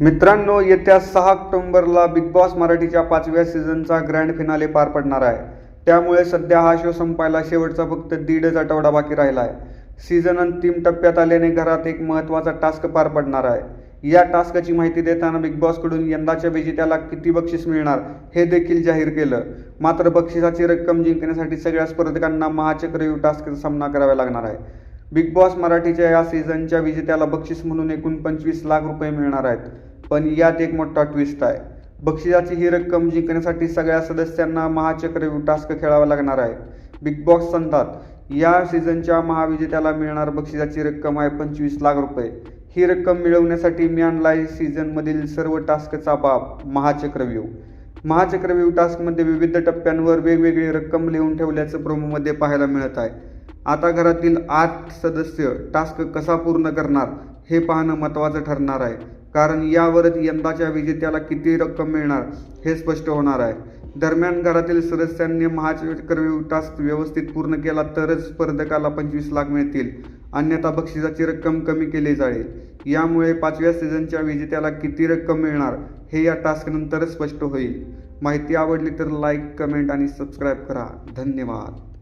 मित्रांनो येत्या सहा ऑक्टोंबरला बिग बॉस मराठीच्या पाचव्या सीझनचा ग्रँड फिनाले पार पडणार आहे. त्यामुळे सध्या हा शो संपायला शेवटचा फक्त दीडच आठवडा बाकी राहिला आहे सीझन अंतिम टप्प्यात आल्याने घरात एक महत्त्वाचा टास्क पार पडणार आहे. या टास्कची माहिती देताना बिग बॉसकडून यंदाच्या विजेत्याला किती बक्षीस मिळणार हे देखील जाहीर केलं. मात्र बक्षिसाची रक्कम जिंकण्यासाठी सगळ्या स्पर्धकांना महाचक्रव्यू टास्कचा सामना करावा लागणार आहे. बिग बॉस मराठीच्या या सीझनच्या विजेत्याला बक्षीस म्हणून एकूण पंचवीस लाख रुपये मिळणार आहेत. पण यात एक मोठा ट्विस्ट आहे. बक्षिसाची ही रक्कम जिंकण्यासाठी सगळ्या सदस्यांना महाचक्रव्यूह टास्क खेळावा लागणार आहे. बिग बॉस सांगतात या सीझनच्या महाविजेत्याला मिळणार बक्षिसाची रक्कम आहे पंचवीस लाख रुपये. ही रक्कम मिळवण्यासाठी मी आणलाय सीझनमधील सर्व टास्कचा बाब महाचक्रव्यूह महाचक्रव्यूह टास्कमध्ये विविध टप्प्यांवर वेगवेगळी रक्कम लिहून ठेवल्याचं प्रोमोमध्ये पाहायला मिळत आहे. आता घरातील आठ सदस्य टास्क कसा पूर्ण करणार हे पाहणं महत्त्वाचं ठरणार आहे. कारण यावरच यंदाच्या विजेत्याला किती रक्कम मिळणार हे स्पष्ट होणार आहे. दरम्यान घरातील सदस्यांनी महाचक्रव्यूह टास्क व्यवस्थित पूर्ण केला तरच स्पर्धकाला पंचवीस लाख मिळतील. अन्यथा बक्षिसाची रक्कम कमी केली जाईल. यामुळे पाचव्या सीझनच्या विजेत्याला किती रक्कम मिळणार हे या टास्कनंतरच स्पष्ट होईल. माहिती आवडली तर लाईक कमेंट आणि सबस्क्राईब करा. धन्यवाद.